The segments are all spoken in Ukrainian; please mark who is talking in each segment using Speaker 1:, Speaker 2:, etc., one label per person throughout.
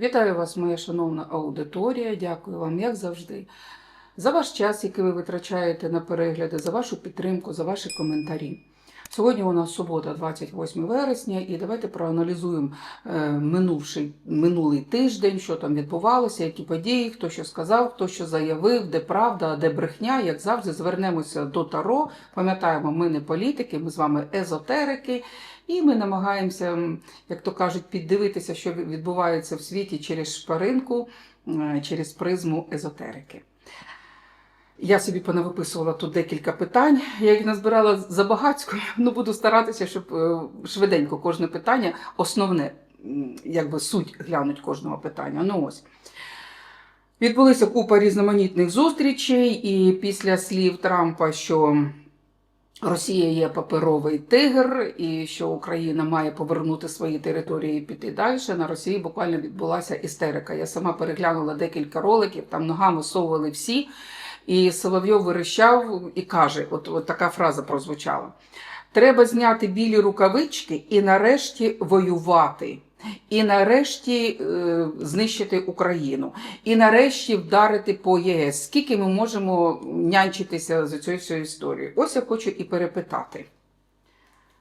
Speaker 1: Вітаю вас, моя шановна аудиторія. Дякую вам, як завжди, за ваш час, який ви витрачаєте на перегляди, за вашу підтримку, за ваші коментарі. Сьогодні у нас субота, 28 вересня, і давайте проаналізуємо е, минувший, минулий тиждень, що там відбувалося, які події, хто що сказав, хто що заявив, де правда, а де брехня. Як завжди, звернемося до Таро. Пам'ятаємо, ми не політики, ми з вами езотерики, і ми намагаємося, як то кажуть, піддивитися, що відбувається в світі через шпаринку, е, через призму езотерики. Я собі понавиписувала тут декілька питань. Я їх назбирала забагацько, ну буду старатися, щоб е, швиденько кожне питання, основне, якби суть глянуть кожного питання. Ну ось. Відбулися купа різноманітних зустрічей, і після слів Трампа, що Росія є паперовий тигр, і що Україна має повернути свої території і піти далі. На Росії буквально відбулася істерика. Я сама переглянула декілька роликів, там ногами совували всі. І Соловйов вирішав і каже: от, от така фраза прозвучала: треба зняти білі рукавички і нарешті воювати. І нарешті е, знищити Україну, і нарешті вдарити по ЄС. Скільки ми можемо нянчитися з цією всією історією? Ось я хочу і перепитати.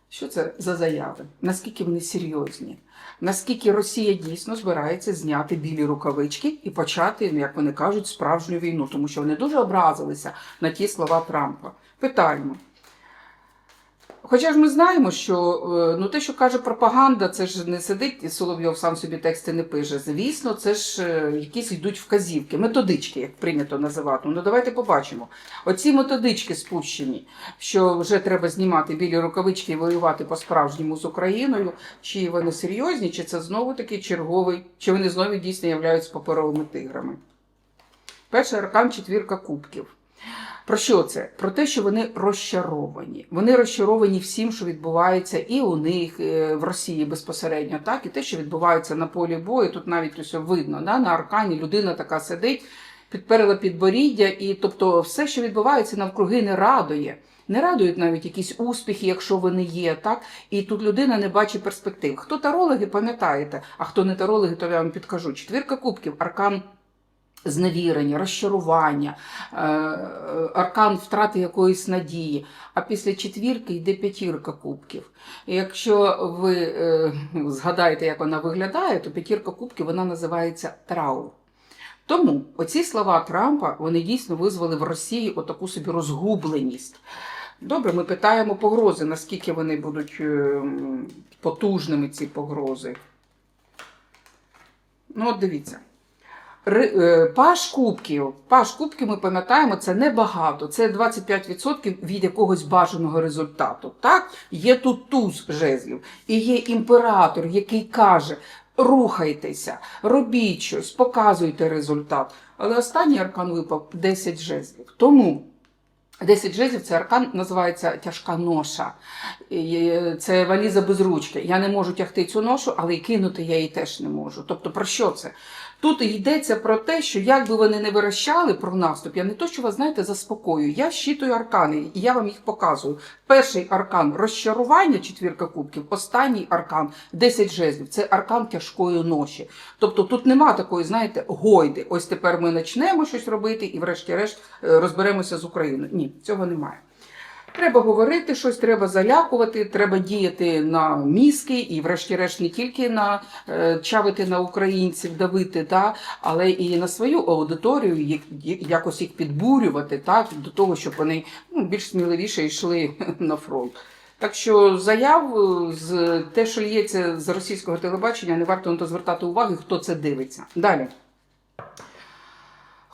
Speaker 1: Що це за заяви? Наскільки вони серйозні? Наскільки Росія дійсно збирається зняти білі рукавички і почати, ну, як вони кажуть, справжню війну, тому що вони дуже образилися на ті слова Трампа. Питаємо. Хоча ж ми знаємо, що е, ну, те, що каже пропаганда, це ж не сидить і Соловйов сам собі тексти не пише. Звісно, це ж е, якісь йдуть вказівки, методички, як прийнято називати. Ну давайте побачимо. Оці методички спущені, що вже треба знімати білі рукавички і воювати по-справжньому з Україною. Чи вони серйозні, чи це знову таки черговий, чи вони знову дійсно являються паперовими тиграми? Перший аркан четвірка кубків. Про що це? Про те, що вони розчаровані. Вони розчаровані всім, що відбувається і у них е, в Росії безпосередньо, так і те, що відбувається на полі бою. Тут навіть усе видно. Да? На аркані людина така сидить, підперла підборіддя, і тобто все, що відбувається навкруги, не радує. Не радують навіть якісь успіхи, якщо вони є, так і тут людина не бачить перспектив. Хто тарологи, пам'ятаєте, а хто не тарологи, то я вам підкажу. Четвірка кубків, аркан зневірення, розчарування, е, аркан втрати якоїсь надії. А після четвірки йде п'ятірка кубків. І якщо ви е, згадаєте, як вона виглядає, то п'ятірка кубків вона називається траур. Тому оці слова Трампа вони дійсно визвали в Росії отаку собі розгубленість. Добре, ми питаємо погрози, наскільки вони будуть е, потужними, ці погрози. Ну, от дивіться. Е, Паш кубків. Паш кубків, ми пам'ятаємо, це небагато. Це 25% від якогось бажаного результату. Так? Є тут туз жезлів. І є імператор, який каже: рухайтеся, робіть щось, показуйте результат. Але останній аркан випав 10 жезлів. Тому. 10 жезлів це аркан називається тяжка ноша. Це валіза без ручки. Я не можу тягти цю ношу, але й кинути я її теж не можу. Тобто, про що це? Тут йдеться про те, що як би вони не вирощали про наступ, я не то, що вас знаєте, заспокоюю. Я щитую аркани, і я вам їх показую. Перший аркан розчарування, четвірка кубків, останній аркан 10 жезлів. Це аркан тяжкої ноші. Тобто тут нема такої, знаєте, гойди. Ось тепер ми почнемо щось робити і, врешті-решт, е, розберемося з Україною. Ні, цього немає. Треба говорити щось, треба залякувати, треба діяти на мізки і, врешті-решт, не тільки на е, чавити на українців, давити, да, але і на свою аудиторію, якось їх підбурювати, так, до того, щоб вони ну, більш сміливіше йшли на фронт. Так що заяв е, з те, що лється з російського телебачення, не варто на то звертати уваги, хто це дивиться. Далі.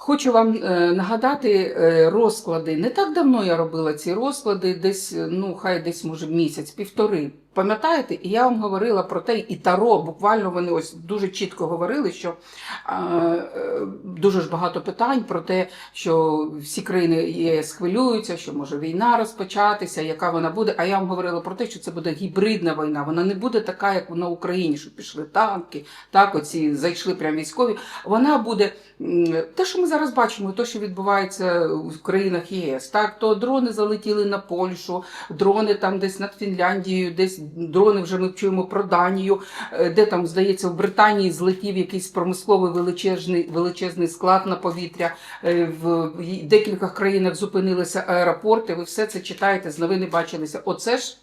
Speaker 1: Хочу вам е, нагадати е, розклади. Не так давно я робила ці розклади, десь, ну хай десь може місяць, півтори. Пам'ятаєте? І я вам говорила про те, і Таро, буквально вони ось дуже чітко говорили, що е, дуже ж багато питань про те, що всі країни ЄС хвилюються, що може війна розпочатися, яка вона буде. А я вам говорила про те, що це буде гібридна війна. Вона не буде така, як на Україні, що пішли танки, так оці зайшли прям військові. Вона буде те, що ми зараз бачимо, те, що відбувається в країнах ЄС. Так, то дрони залетіли на Польщу, дрони там десь над Фінляндією, десь дрони вже ми чуємо про Данію, е, де там, здається, в Британії злетів якийсь промисловий величезний, величезний склад на повітря. Е, В декілька країнах зупинилися аеропорти. Ви все це читаєте, з новини бачилися. Оце ж.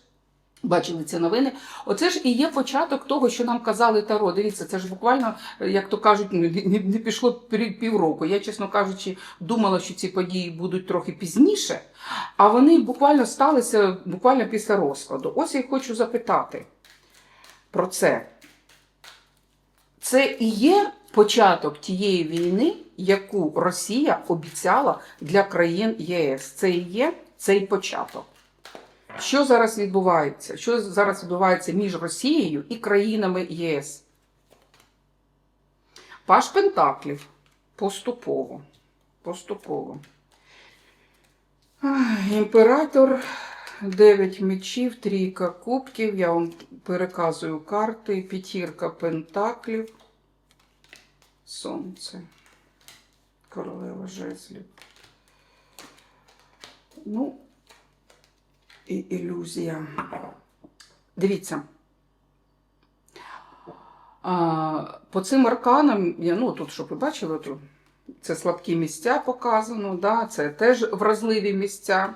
Speaker 1: Бачили ці новини. Оце ж і є початок того, що нам казали Таро. Дивіться, це ж буквально, як то кажуть, не- не пішло півроку. Я, чесно кажучи, думала, що ці події будуть трохи пізніше, а вони буквально сталися буквально після розкладу. Ось я хочу запитати про це. Це і є початок тієї війни, яку Росія обіцяла для країн ЄС. Це і є цей початок. Що зараз відбувається? Що зараз відбувається між Росією і країнами ЄС? Паш Пентаклів. Поступово. Поступово. Імператор, 9 мечів, трійка кубків. Я вам переказую карти. П'ятірка пентаклів. Сонце. Королева жезлів. Ну, і ілюзія. Дивіться. А, по цим арканам, ну тут, щоб ви бачили, тут це слабкі місця показано, да, це теж вразливі місця.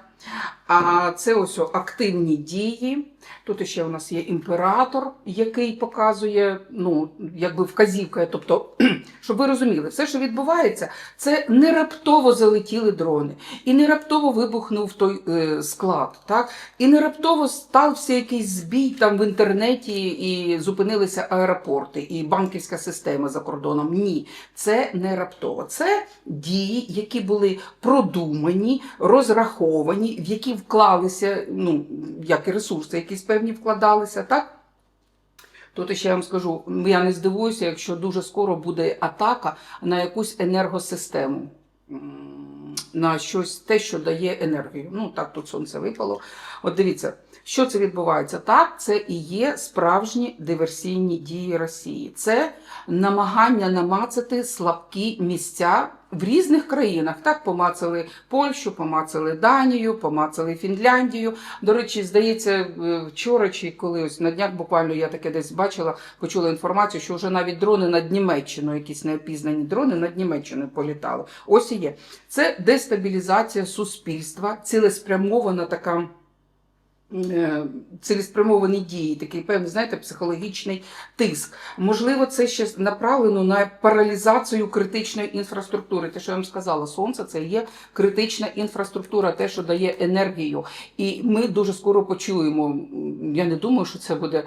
Speaker 1: А це ось активні дії. Тут ще у нас є імператор, який показує, ну, якби вказівка. Тобто, щоб ви розуміли, все, що відбувається, це не раптово залетіли дрони, і не раптово вибухнув той е, склад, так? і не раптово стався якийсь збій там в інтернеті і зупинилися аеропорти і банківська система за кордоном. Ні, це не раптово. Це дії, які були продумані, розраховані, в які вклалися, ну, як і ресурси, якісь певні вкладалися, так? Тут ще я вам скажу, я не здивуюся, якщо дуже скоро буде атака на якусь енергосистему, на щось те, що дає енергію. Ну так, тут сонце випало. От дивіться, що це відбувається? Так, це і є справжні диверсійні дії Росії. Це намагання намацати слабкі місця в різних країнах. Так, помацали Польщу, помацали Данію, помацали Фінляндію. До речі, здається, е, вчора чи коли ось на днях буквально я таке десь бачила, почула інформацію, що вже навіть дрони над Німеччиною, якісь неопізнані дрони над Німеччиною політали. Ось і є. Це дестабілізація суспільства, цілеспрямована така. Е, Цілеспрямовані дії, такий певний, знаєте, психологічний тиск. Можливо, це ще направлено на паралізацію критичної інфраструктури. Те, що я вам сказала, сонце це є критична інфраструктура, те, що дає енергію. І ми дуже скоро почуємо. Я не думаю, що це буде.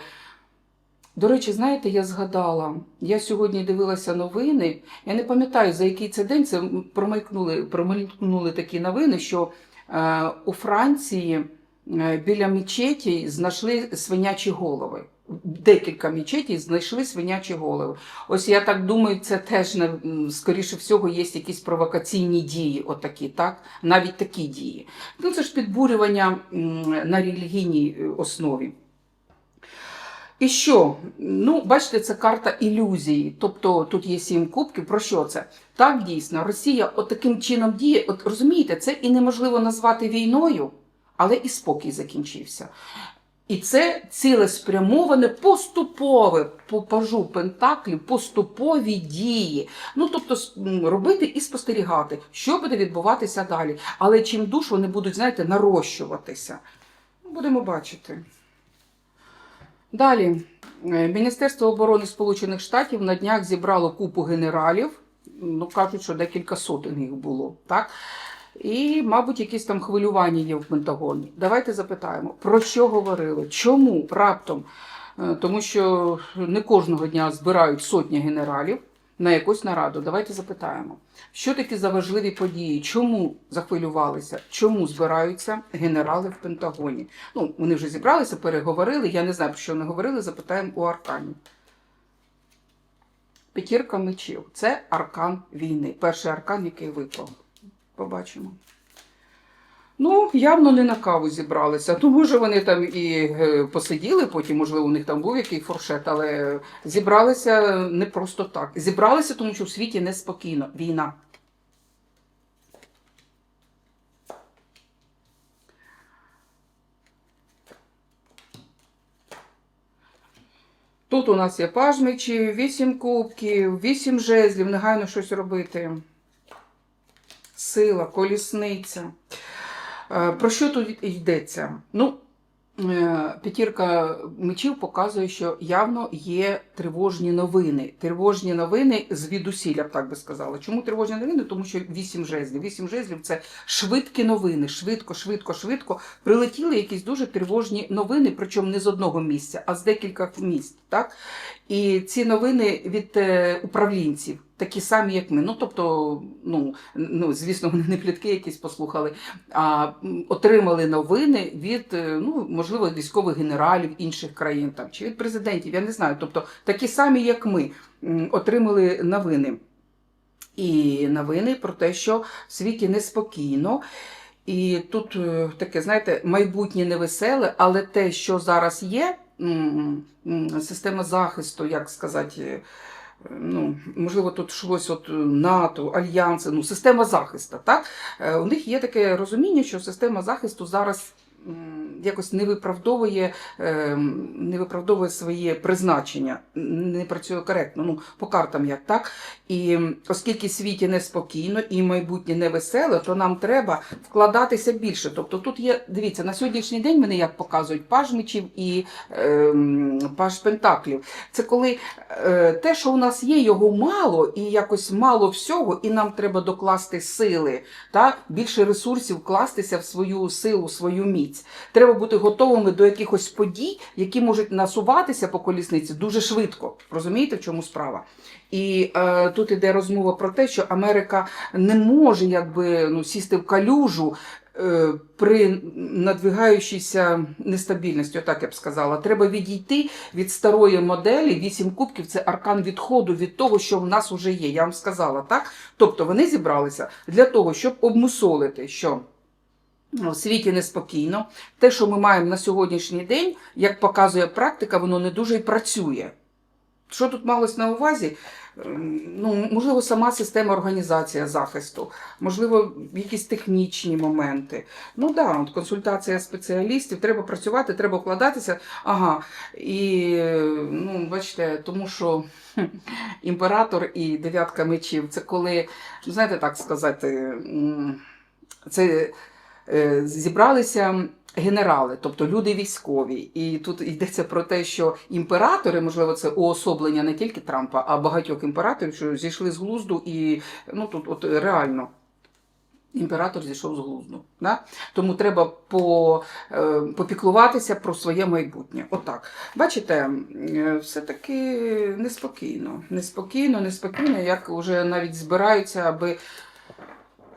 Speaker 1: До речі, знаєте, я згадала, я сьогодні дивилася новини. Я не пам'ятаю, за який це день це промелькнули, промелькнули такі новини, що е, у Франції біля мечеті знайшли свинячі голови. Декілька мечетей знайшли свинячі голови. Ось я так думаю, це теж скоріше всього є якісь провокаційні дії, отакі, так? Навіть такі дії. Ну це ж підбурювання на релігійній е, основі. І що? Ну, бачите, це карта ілюзії. Тобто тут є сім кубків. Про що це? Так, дійсно, Росія от таким чином діє. От розумієте, це і неможливо назвати війною, але і спокій закінчився. І це цілеспрямоване поступове по пажу Пентаклів, поступові дії. Ну тобто робити і спостерігати, що буде відбуватися далі. Але чим душ вони будуть, знаєте, нарощуватися. Будемо бачити. Далі, Е, Міністерство оборони Сполучених Штатів на днях зібрало купу генералів. Ну, кажуть, що декілька сотень їх було. Так? І, мабуть, якісь там хвилювання є в Пентагоні. Давайте запитаємо, про що говорили? Чому раптом? Е, Тому що не кожного дня збирають сотні генералів на якусь нараду. Давайте запитаємо, що такі за важливі події? Чому захвилювалися? Чому збираються генерали в Пентагоні? Ну, вони вже зібралися, переговорили. Я не знаю, про що вони говорили, запитаємо у Аркані. П'ятірка мечів. Це аркан війни. Перший аркан, який випав. Побачимо. Ну, явно не на каву зібралися. Ну, може, вони там і е, посиділи, потім, можливо, у них там був який фуршет, але зібралися не просто так. Зібралися, тому що в світі неспокійно. Війна. Тут у нас є паж мечів, вісім кубків, вісім жезлів, негайно щось робити. Сила, колісниця. Е, Про що тут йдеться? Ну, е, п'ятірка мечів показує, що явно є тривожні новини. Тривожні новини звідусіль, я б так би сказала. Чому тривожні новини? Тому що вісім жезлів. Вісім жезлів це швидкі новини. Швидко, швидко, швидко. Прилетіли якісь дуже тривожні новини, причому не з одного місця, а з декількох місць. Так? І ці новини від е, управлінців. Такі самі, як ми. Ну, тобто, ну, ну, звісно, вони не плітки якісь послухали, а отримали новини від, е, ну, можливо, військових генералів інших країн там, чи від президентів, я не знаю. Тобто, такі самі, як ми, отримали новини. І новини про те, що в світі неспокійно. І тут е, таке, знаєте, майбутнє невеселе, але те, що зараз є, система захисту, як сказати, ну, можливо, тут йшлось от е, НАТО, альянси, ну, система захисту. Так? Е, У них є таке розуміння, що система захисту зараз якось не виправдовує, е, не виправдовує своє призначення, не працює коректно, ну, по картам як так. І оскільки світі неспокійно і майбутнє невеселе, то нам треба вкладатися більше. Тобто тут є, дивіться, на сьогоднішній день мене як показують паж мечів і е, паж пентаклів. Це коли е, те, що у нас є, його мало, і якось мало всього, і нам треба докласти сили, та більше ресурсів вкластися в свою силу, свою міць. Треба бути готовими до якихось подій, які можуть насуватися по колісниці дуже швидко. Розумієте, в чому справа? І е, тут іде розмова про те, що Америка не може якби ну сісти в калюжу. е, При надвигаючійся нестабільності, отак я б сказала, треба відійти від старої моделі. Вісім кубків це аркан відходу від того, що в нас вже є. Я вам сказала, так? Тобто вони зібралися для того, щоб обмусолити, що в світі неспокійно. Те, що ми маємо на сьогоднішній день, як показує практика, воно не дуже й працює. Що тут малось на увазі? Ем, Ну, можливо, сама система організації захисту, можливо, якісь технічні моменти. Ну да, консультація спеціалістів, треба працювати, треба вкладатися. Ага. І ну, бачите, тому що імператор і дев'ятка мечів це коли, знаєте, так сказати, це зібралися генерали, тобто люди військові. І тут йдеться про те, що імператори, можливо, це уособлення не тільки Трампа, а багатьох імператорів, що зійшли з глузду, і ну тут от реально. Імператор зійшов з глузду. Да? Тому треба по, е, попіклуватися про своє майбутнє. Отак. Бачите, е, все-таки неспокійно. Неспокійно, неспокійно, як вже навіть збираються, аби,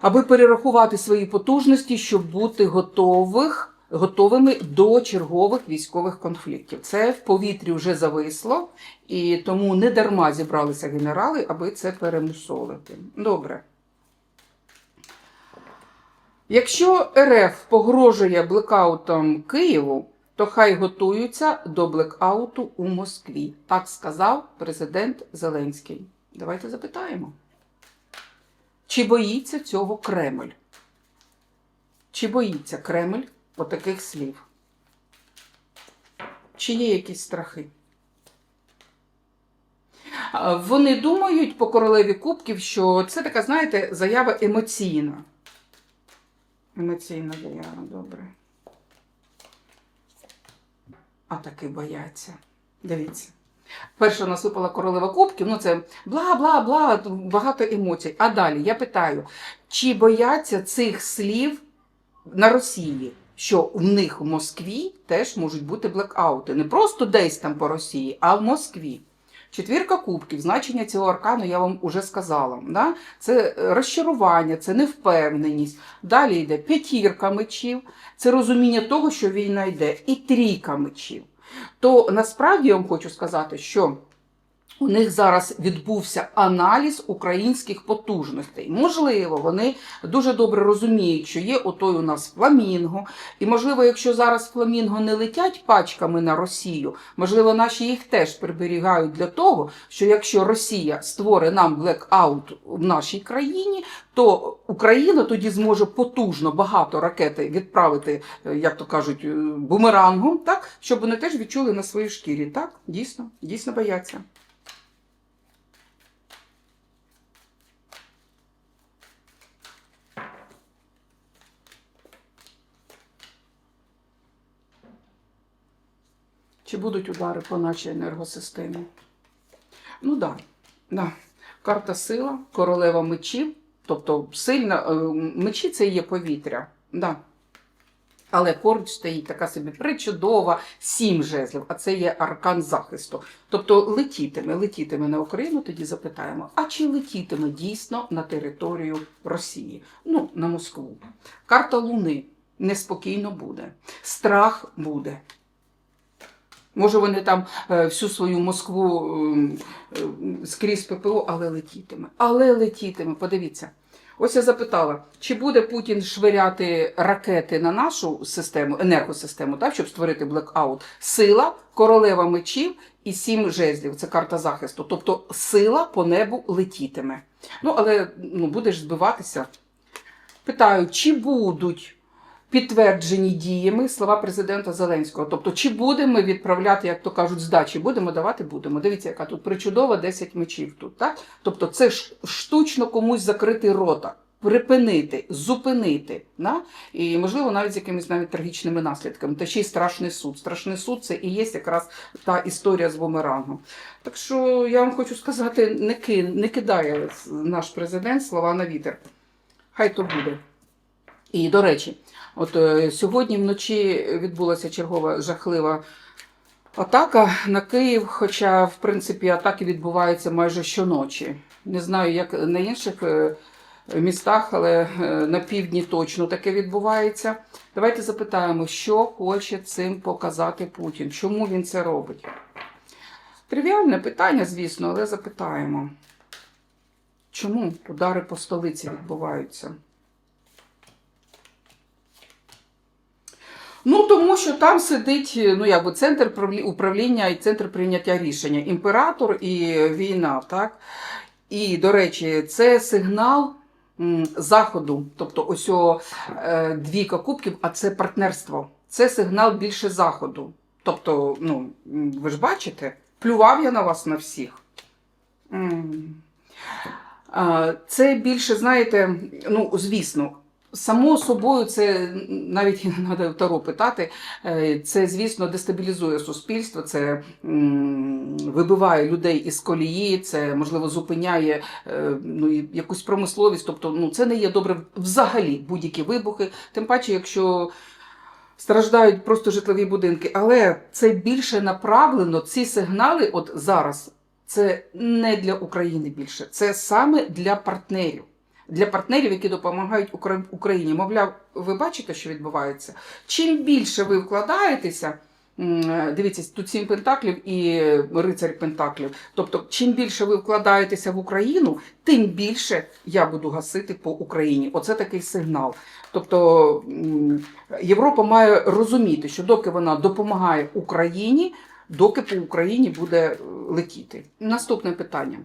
Speaker 1: аби перерахувати свої потужності, щоб бути готових, готовими до чергових військових конфліктів. Це в повітрі вже зависло, і тому не дарма зібралися генерали, аби це перемусолити. Добре. Якщо РФ погрожує блекаутом Києву, то хай готуються до блекауту у Москві. Так сказав президент Зеленський. Давайте запитаємо. Чи боїться цього Кремль? Чи боїться Кремль отаких слів? Чи є якісь страхи? Вони думають по королеві Кубків, що це така, знаєте, заява емоційна. Емоційна заява, добре. А таки бояться. Дивіться. Перше у нас випала королева кубків, ну це бла-бла-бла, багато емоцій. А далі я питаю, чи бояться цих слів на Росії, що в них в Москві теж можуть бути блекаути. Не просто десь там по Росії, а в Москві. Четвірка кубків, значення цього аркану я вам уже сказала. Да? Це розчарування, це невпевненість. Далі йде п'ятірка мечів, це розуміння того, що війна йде, і трійка мечів. То насправді я вам хочу сказати, що у них зараз відбувся аналіз українських потужностей. Можливо, вони дуже добре розуміють, що є отой у нас фламінго. І можливо, якщо зараз фламінго не летять пачками на Росію, можливо, наші їх теж приберігають для того, що якщо Росія створить нам блекаут в нашій країні, то Україна тоді зможе потужно багато ракет відправити, е, як то кажуть, е, бумерангом, так щоб вони теж відчули на своїй шкірі. Так, дійсно, дійсно бояться. Чи будуть удари по нашій енергосистемі? Ну так, да, да. карта сила, королева мечів, тобто сильна е, мечі це є повітря. Да. Але поруч стоїть така собі причудова сім жезлів, а це є аркан захисту. Тобто летітиме, летітиме на Україну, тоді запитаємо, а чи летітиме дійсно на територію Росії? Ну, на Москву. Карта Луни неспокійно буде, страх буде. Може, вони там е, всю свою Москву ем, е, скрізь ППО, але летітиме. Але летітиме. Подивіться. Ось я запитала, чи буде Путін швиряти ракети на нашу систему, енергосистему, так, щоб створити блекаут? Сила, королева мечів і сім жезлів. Це карта захисту. Тобто сила по небу летітиме. Ну, але ну, будеш збиватися. Питаю, чи будуть підтверджені діями слова президента Зеленського. Тобто, чи будемо ми відправляти, як то кажуть, здачі, будемо давати, будемо. Дивіться, яка тут причудова 10 мечів тут. Так? Тобто, це ж штучно комусь закрити рота. Припинити, зупинити, да? і можливо навіть з якимись навіть трагічними наслідками. Та ще й страшний суд. Страшний суд це і є якраз та історія з бумерангом. Так що я вам хочу сказати, не, ки, не кидає наш президент слова на вітер. Хай то буде. І до речі, от е, сьогодні вночі відбулася чергова жахлива атака на Київ, хоча, в принципі, атаки відбуваються майже щоночі. Не знаю, як на інших е, містах, але е, на півдні точно таке відбувається. Давайте запитаємо, що хоче цим показати Путін. Чому він це робить? Тривіальне питання, звісно, але запитаємо. Чому удари по столиці відбуваються? Ну, тому що там сидить ну, якби центр управління і центр прийняття рішення. Імператор і війна, так? І, до речі, це сигнал заходу. Тобто, ось о, е, двійка кубків, а це партнерство. Це сигнал більше заходу. Тобто, ну, ви ж бачите, плював я на вас на всіх. Це більше, знаєте, ну, звісно, само собою, це навіть не треба Таро питати. е, Це, звісно, дестабілізує суспільство, це вибиває людей із колії, це можливо зупиняє е, ну, якусь промисловість. Тобто, ну, це не є добре взагалі будь-які вибухи, тим паче, якщо. Страждають просто житлові будинки, але це більше направлено. Ці сигнали, от зараз, це не для України більше, це саме для партнерів. Для партнерів, які допомагають Україні. Мовляв, ви бачите, що відбувається? Чим більше ви вкладаєтеся, дивіться, тут сім пентаклів і рицарь пентаклів. Тобто, чим більше ви вкладаєтеся в Україну, тим більше я буду гасити по Україні. Оце такий сигнал. Тобто Європа має розуміти, що доки вона допомагає Україні, доки по Україні буде е, летіти. Наступне питання.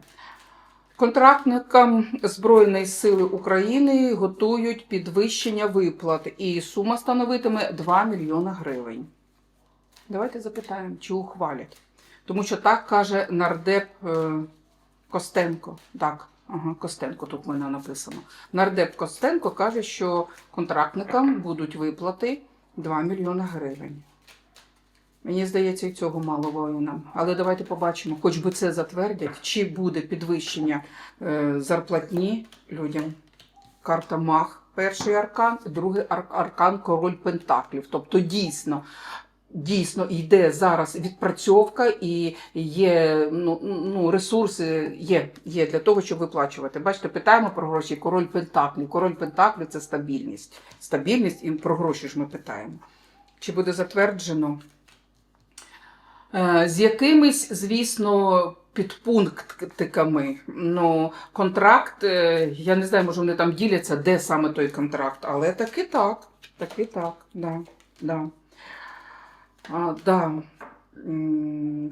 Speaker 1: Контрактникам Збройної сили України готують підвищення виплат, і сума становитиме 2 мільйони гривень. Давайте запитаємо, чи ухвалять. Тому що так каже нардеп е, Костенко. Так, ага, Костенко тут в мене написано. Нардеп Костенко каже, що контрактникам будуть виплати 2 мільйони гривень. Мені здається, і цього мало воїнам. Але давайте побачимо, хоч би це затвердять, чи буде підвищення е, зарплатні людям. Карта Мах, перший аркан, другий ар- аркан Король Пентаклів. Тобто дійсно. Дійсно йде зараз відпрацьовка і є ну, ну, ресурси є, є для того, щоб виплачувати. Бачите, питаємо про гроші. Король Пентаклів. Король Пентаклів це стабільність. Стабільність і про гроші ж ми питаємо. Чи буде затверджено З якимись, звісно, підпунктиками. Ну, контракт, е, я не знаю, може вони там діляться, де саме той контракт, але таки так. Таки так, да. да. А, да.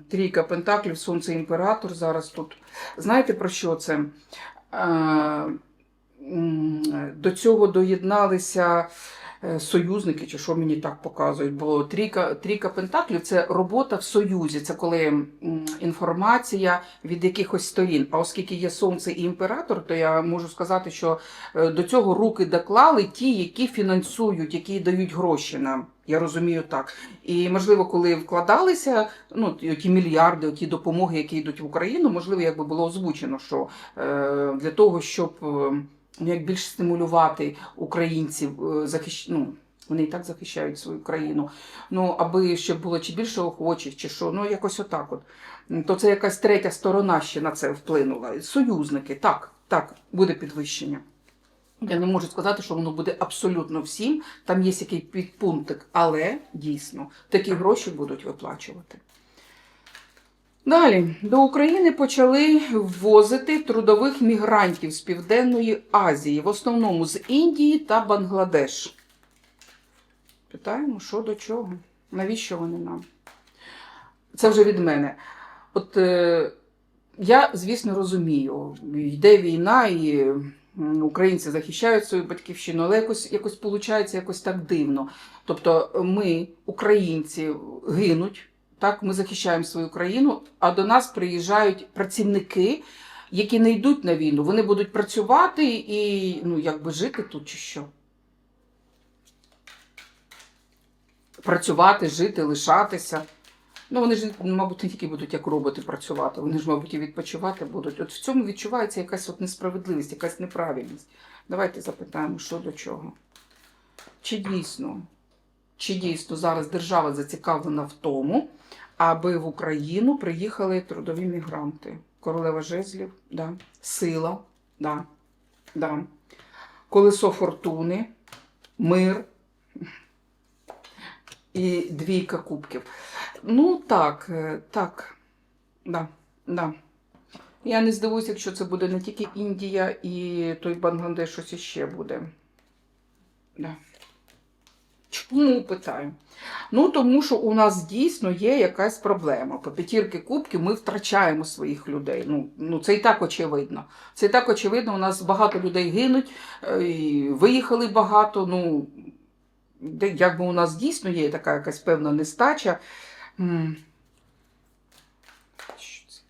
Speaker 1: Трійка Пентаклів, Сонце Імператор зараз тут. Знаєте про що це? Е, До цього доєдналися е, союзники, чи що мені так показують, бо трійка, трійка Пентаклів це робота в союзі, це коли інформація від якихось сторін. А оскільки є сонце і імператор, то я можу сказати, що е, до цього руки доклали ті, які фінансують, які дають гроші нам. Я розумію так. І можливо, коли вкладалися ну, ті мільярди, ті допомоги, які йдуть в Україну, можливо, якби було озвучено, що е, для того, щоб е, як більш стимулювати українців, е, захищ... ну, вони і так захищають свою країну. Ну, аби щоб було чи більше охочих, чи що, ну якось отак. От. То це якась третя сторона ще на це вплинула. Союзники, так, так, буде підвищення. Я не можу сказати, що воно буде абсолютно всім. Там є який підпунктик, але дійсно такі гроші будуть виплачувати. Далі до України почали ввозити трудових мігрантів з Південної Азії, в основному з Індії та Бангладеш. Питаємо, що до чого? Навіщо вони нам? Це вже від мене. От е, я, звісно, розумію, йде війна і українці захищають свою батьківщину, але якось, якось виходить якось так дивно. Тобто ми, українці, гинуть, так, ми захищаємо свою країну, а до нас приїжджають працівники, які не йдуть на війну. Вони будуть працювати і ну, якби жити тут чи що. Працювати, жити, лишатися. Ну, вони ж, мабуть, не тільки будуть як роботи працювати, вони ж, мабуть, і відпочивати будуть. От в цьому відчувається якась от несправедливість, якась неправильність. Давайте запитаємо, що до чого. Чи дійсно, чи дійсно зараз держава зацікавлена в тому, аби в Україну приїхали трудові мігранти? Королева жезлів, да. сила, да. Да. колесо фортуни, мир і двійка кубків. Ну, так, е, так. Да, да. Я не здивуюся, якщо це буде не тільки Індія і той Бангладеш, щось іще буде. Да. Чому питаю? Ну, тому що у нас дійсно є якась проблема. По п'ятірки кубків ми втрачаємо своїх людей. Ну, ну це і так очевидно. Це і так очевидно. У нас багато людей гинуть, е, і виїхали багато. Ну, якби у нас дійсно є така якась певна нестача. Що це?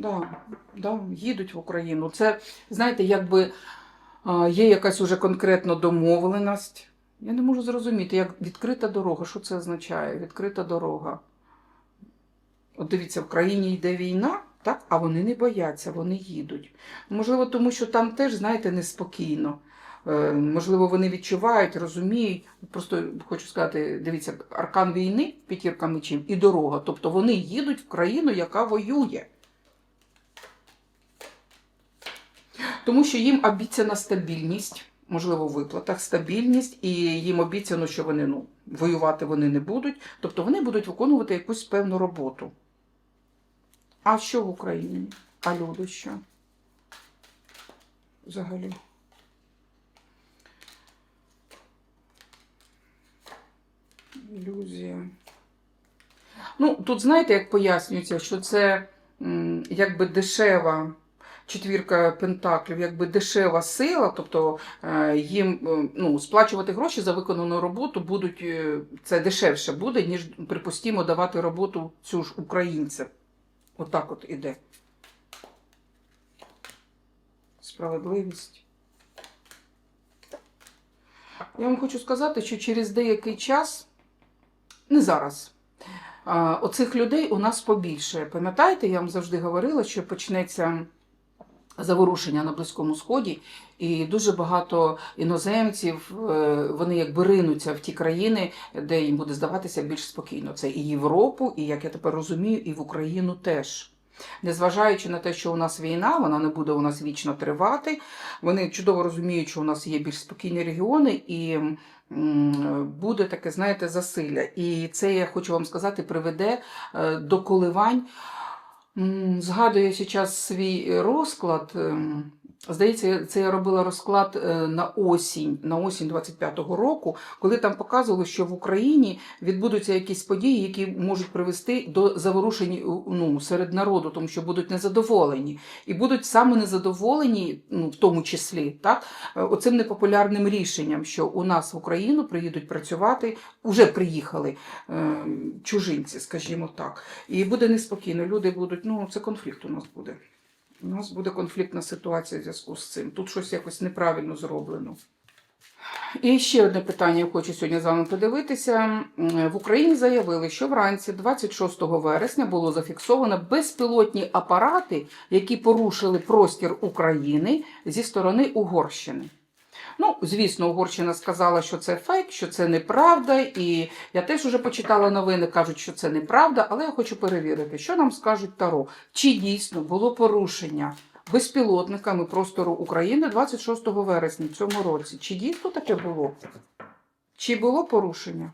Speaker 1: Да, да, їдуть в Україну. Це, знаєте, якби є якась уже конкретна домовленість. Я не можу зрозуміти, як відкрита дорога. Що це означає? Відкрита дорога. От дивіться, в країні йде війна, так? а вони не бояться, вони їдуть. Можливо, тому що там теж, знаєте, неспокійно. Е, Можливо, вони відчувають, розуміють. Просто хочу сказати, дивіться, аркан війни, п'ятірка мечів і дорога. Тобто вони їдуть в країну, яка воює. Тому що їм обіцяна стабільність, можливо, в виплатах, стабільність, і їм обіцяно, що вони ну, воювати вони не будуть. Тобто вони будуть виконувати якусь певну роботу. А що в Україні? А люди що? Взагалі. Ілюзія. Ну, тут знаєте, як пояснюється, що це якби дешева четвірка пентаклів, якби дешева сила, тобто е, їм е, ну, сплачувати гроші за виконану роботу будуть е, це дешевше буде, ніж припустімо давати роботу цю ж українцям. Отак от іде. Справедливість. Я вам хочу сказати, що через деякий час, не зараз, оцих людей у нас побільше. Пам'ятаєте, я вам завжди говорила, що почнеться заворушення на Близькому Сході, і дуже багато іноземців е, вони якби ринуться в ті країни, де їм буде здаватися більш спокійно. Це і Європу, і як я тепер розумію, і в Україну теж. Незважаючи на те, що у нас війна, вона не буде у нас вічно тривати. Вони чудово розуміють, що у нас є більш спокійні регіони і буде таке, знаєте, засилля. І це, я хочу вам сказати, приведе е, до коливань. Згадую сейчас свій розклад. Здається, це я робила розклад е, на осінь, на осінь 25-го року, коли там показували, що в Україні відбудуться якісь події, які можуть привести до заворушень ну, серед народу, тому що будуть незадоволені. І будуть саме незадоволені, ну, в тому числі, так, е, оцим непопулярним рішенням, що у нас в Україну приїдуть працювати, вже приїхали е, чужинці, скажімо так. І буде неспокійно. Люди будуть, ну, це конфлікт у нас буде. У нас буде конфліктна ситуація в зв'язку з цим. Тут щось якось неправильно зроблено. І ще одне питання я хочу сьогодні з вами подивитися. В Україні заявили, що вранці 26 вересня було зафіксовано безпілотні апарати, які порушили простір України зі сторони Угорщини. Ну, звісно, Угорщина сказала, що це фейк, що це неправда, і я теж уже почитала новини, кажуть, що це неправда, але я хочу перевірити, що нам скажуть Таро. Чи дійсно було порушення безпілотниками простору України 26 вересня в цьому році? Чи дійсно таке було? Чи було порушення?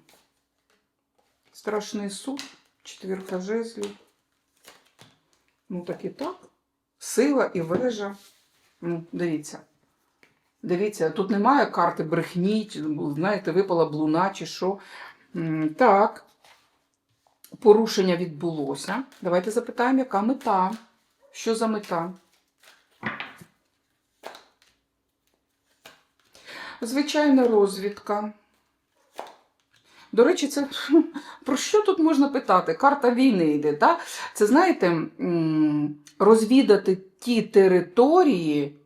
Speaker 1: Страшний суд, четвірка жезлів. Ну, так і так. Сила і вежа. Ну, дивіться. Дивіться, тут немає карти брехні, знаєте, випала блуна чи що. Так, порушення відбулося. Давайте запитаємо, яка мета? Що за мета? Звичайна розвідка. До речі, це про що тут можна питати? Карта війни йде. Так? Це знаєте, розвідати ті території,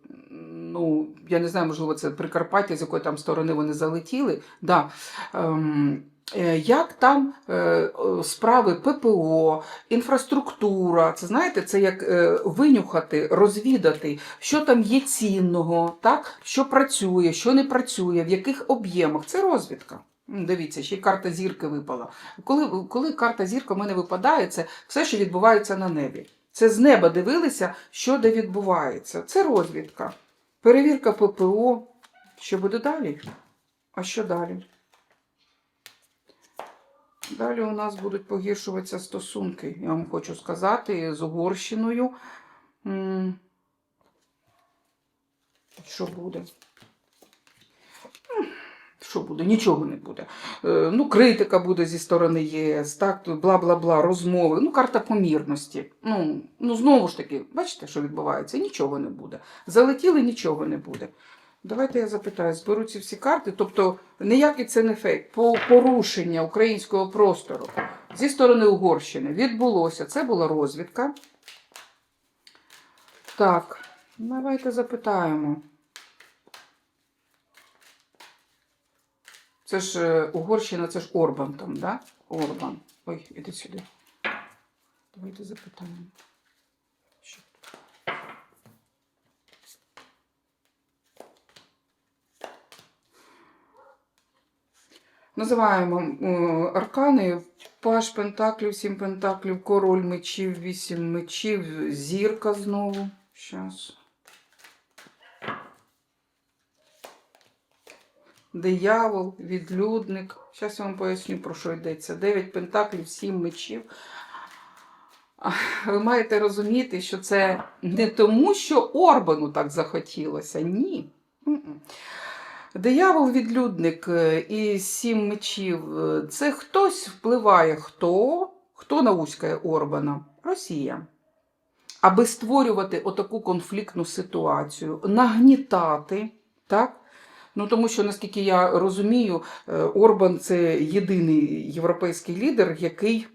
Speaker 1: ну, я не знаю, можливо, це Прикарпаття, з якої там сторони вони залетіли. Да. Ем, е, як там е, справи ППО, інфраструктура, це знаєте, це як е, винюхати, розвідати, що там є цінного, так? що працює, що не працює, в яких об'ємах. Це розвідка. Дивіться, ще й карта зірки випала. Коли, коли карта зірка в мене випадає, це все, що відбувається на небі. Це з неба дивилися, що де відбувається. Це розвідка. Перевірка ППО. Що буде далі? А що далі? Далі у нас будуть погіршуватися стосунки, я вам хочу сказати, з Угорщиною. Що буде? Що буде? Нічого не буде. Е, Ну, критика буде зі сторони ЄС, так, бла-бла-бла, розмови. Ну, карта помірності. Ну, ну, знову ж таки, бачите, що відбувається? Нічого не буде. Залетіли, нічого не буде. Давайте я запитаю, зберу ці всі карти. Тобто, ніякий це не фейк. По порушення українського простору зі сторони Угорщини відбулося. Це була розвідка. Так, давайте запитаємо. Це ж е, Угорщина, це ж Орбан там, да? Орбан. Ой, іди сюди. Давайте запитаємо. Називаємо е, аркани. Паш Пентаклів, сім Пентаклів, король мечів, вісім мечів, зірка знову. Щас. Диявол, відлюдник. Зараз я вам поясню, про що йдеться. Дев'ять пентаклів, сім мечів. Ви маєте розуміти, що це не тому, що Орбану так захотілося. Ні. Диявол, відлюдник е, і сім мечів е, це хтось впливає. Хто? Хто науськає Орбана? Росія. Аби створювати отаку конфліктну ситуацію, нагнітати, так? Ну, тому що, наскільки я розумію, е, Орбан це єдиний європейський лідер, який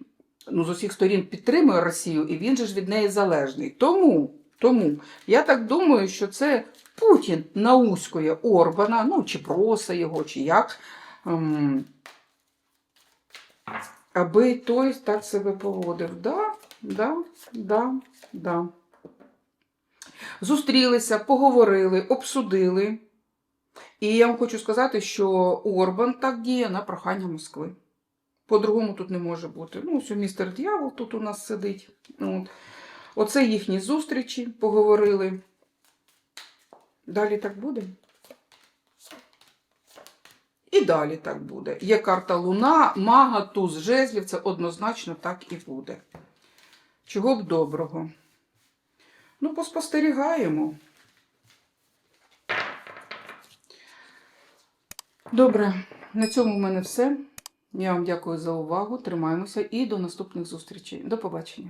Speaker 1: ну, з усіх сторін підтримує Росію, і він же ж від неї залежний. Тому, тому я так думаю, що це Путін науськує Орбана, ну чи просить його, чи як, ем, аби той так себе поводив. Да, да, да, да. Зустрілися, поговорили, обсудили. І я вам хочу сказати, що Орбан так діє на прохання Москви. По-другому тут не може бути. Ну, ось містер Д'явол тут у нас сидить. От. Оце їхні зустрічі, поговорили. Далі так буде. І далі так буде. Є карта Луна, мага, туз жезлів, це однозначно так і буде. Чого б доброго? Ну, поспостерігаємо. Добре, на цьому в мене все. Я вам дякую за увагу. Тримаємося і до наступних зустрічей. До побачення.